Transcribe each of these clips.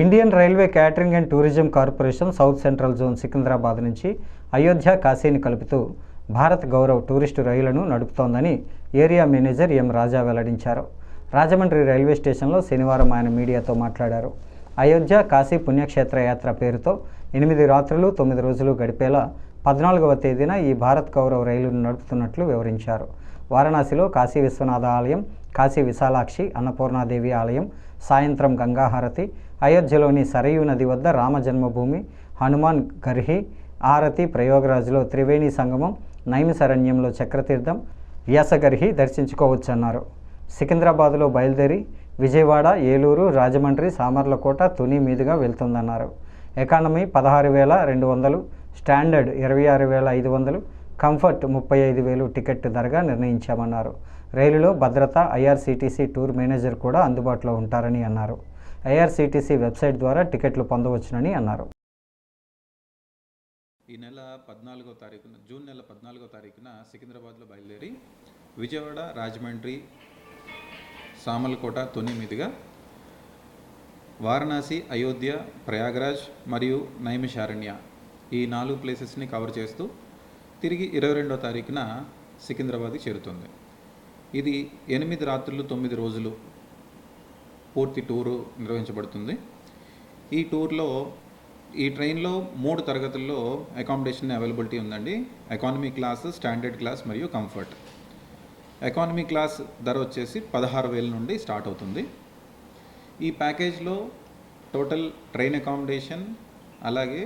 Indian railway catering and tourism corporation south central zone Secunderabad నుంచి అయోధ్య కాశీని కలుపుతూ Bharat Gaurav tourist రైళ్ళను నడుపుతోందని ఏరియా మేనేజర్ ఎం రాజా వెల్లడించారు. రాజమండ్రి రైల్వే స్టేషన్లో శనివారం ఆయన మీడియాతో మాట్లాడారు. అయోధ్య కాశీ పుణ్యక్షేత్ర యాత్ర పేరుతో ఎనిమిది రాత్రులు తొమ్మిది రోజులు గడిపేలా పద్నాలుగవ తేదీన ఈ భారత్ గౌరవ్ రైలును నడుపుతున్నట్లు వివరించారు. వారణాసిలో కాశీ విశ్వనాథ ఆలయం కాశీ విశాలాక్షి అన్నపూర్ణాదేవి ఆలయం సాయంత్రం గంగాహారతి అయోధ్యలోని సరయూ నది వద్ద రామ జన్మభూమి హనుమాన్ గర్హి ఆరతి ప్రయోగరాజ్లో త్రివేణి సంగమం నైమిశరణ్యంలో చక్రతీర్థం వ్యాసగర్హి దర్శించుకోవచ్చన్నారు. సికింద్రాబాద్లో బయలుదేరి విజయవాడ ఏలూరు రాజమండ్రి సామర్లకోట తుని మీదుగా వెళ్తుందన్నారు. ఎకానమీ పదహారు వేల రెండు వందలు స్టాండర్డ్ ఇరవై ఆరు వేల ఐదు వందలు కంఫర్ట్ ముప్పై ఐదు వేలు టికెట్ ధరగా నిర్ణయించామన్నారు. రైలులో భద్రత ఐఆర్సీటీసీ టూర్ మేనేజర్ కూడా అందుబాటులో ఉంటారని అన్నారు. ఐఆర్సీటీసీ వెబ్సైట్ ద్వారా టికెట్లు పొందవచ్చునని అన్నారు. ఈ నెల పద్నాలుగో తారీఖున జూన్ నెల పద్నాలుగో తారీఖున సికింద్రాబాద్లో బయలుదేరి విజయవాడ రాజమండ్రి సామలకోట తొని మీదుగా వారణాసి అయోధ్య ప్రయాగరాజ్ మరియు నైమిషారణ్య ఈ నాలుగు ప్లేసెస్ని కవర్ చేస్తూ తిరిగి ఇరవై రెండో తారీఖున సికింద్రాబాద్కి చేరుతుంది. ఇది ఎనిమిది రాత్రులు తొమ్మిది రోజులు పూర్తి టూరు నిర్వహించబడుతుంది. ఈ టూర్లో ఈ ట్రైన్లో మూడు తరగతుల్లో అకామిడేషన్ అవైలబిలిటీ ఉందండి. ఎకానమీ క్లాస్ స్టాండర్డ్ క్లాస్ మరియు కంఫర్ట్ ఎకానమీ క్లాస్ ధర వచ్చేసి పదహారు వేల నుండి స్టార్ట్ అవుతుంది. ఈ ప్యాకేజ్లో టోటల్ ట్రైన్ అకామిడేషన్ అలాగే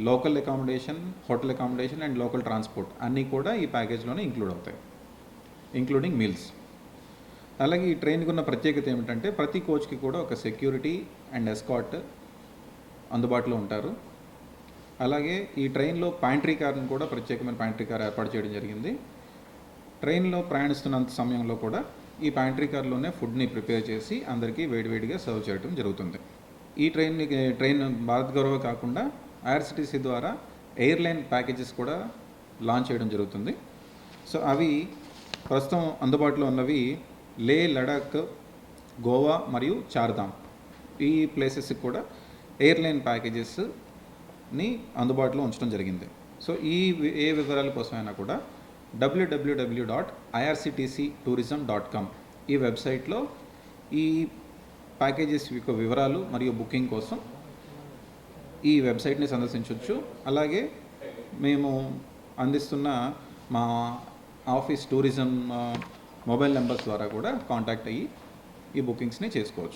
local accommodation hotel accommodation and local transport అన్నీ కూడా ఈ ప్యాకేజ్లోనే ఇంక్లూడ్ అవుతాయి. ఇంక్లూడింగ్ మీల్స్ అలాగే ఈ ట్రైన్కి ఉన్న ప్రత్యేకత ఏమిటంటే ప్రతి కోచ్కి కూడా ఒక సెక్యూరిటీ అండ్ ఎస్కాట్ అందుబాటులో ఉంటారు. అలాగే ఈ ట్రైన్లో ప్యాంట్రీ కార్ని కూడా ప్రత్యేకమైన ప్యాంట్రీ కార్ ఏర్పాటు చేయడం జరిగింది. ట్రైన్లో ప్రయాణిస్తున్నంత సమయంలో కూడా ఈ ప్యాంట్రీ కార్లోనే ఫుడ్ని ప్రిపేర్ చేసి అందరికీ వేడివేడిగా సర్వ్ చేయడం జరుగుతుంది. ఈ ట్రైన్ ట్రైన్ భారత్ గౌరవ కాకుండా ఐఆర్సిటీసీ ద్వారా ఎయిర్లైన్ ప్యాకేజెస్ కూడా లాంచ్ చేయడం జరుగుతుంది. సో అవి ప్రస్తుతం అందుబాటులో ఉన్నవి లే లడాక్ గోవా మరియు చార్ధామ్. ఈ ప్లేసెస్కి కూడా ఎయిర్లైన్ ప్యాకేజెస్ని అందుబాటులో ఉంచడం జరిగింది. సో ఈ ఏ వివరాల కోసమైనా కూడా W W W dot IRCTC tourism dot com ఈ వెబ్సైట్లో ఈ ప్యాకేజెస్ యొక్క వివరాలు మరియు బుకింగ్ కోసం ఈ వెబ్సైట్ని సందర్శించవచ్చు అలాగే మేము అందిస్తున్న మా ఆఫీస్ టూరిజం మొబైల్ నెంబర్స్ ద్వారా కూడా కాంటాక్ట్ అయ్యి ఈ బుకింగ్స్ని చేసుకోవచ్చు.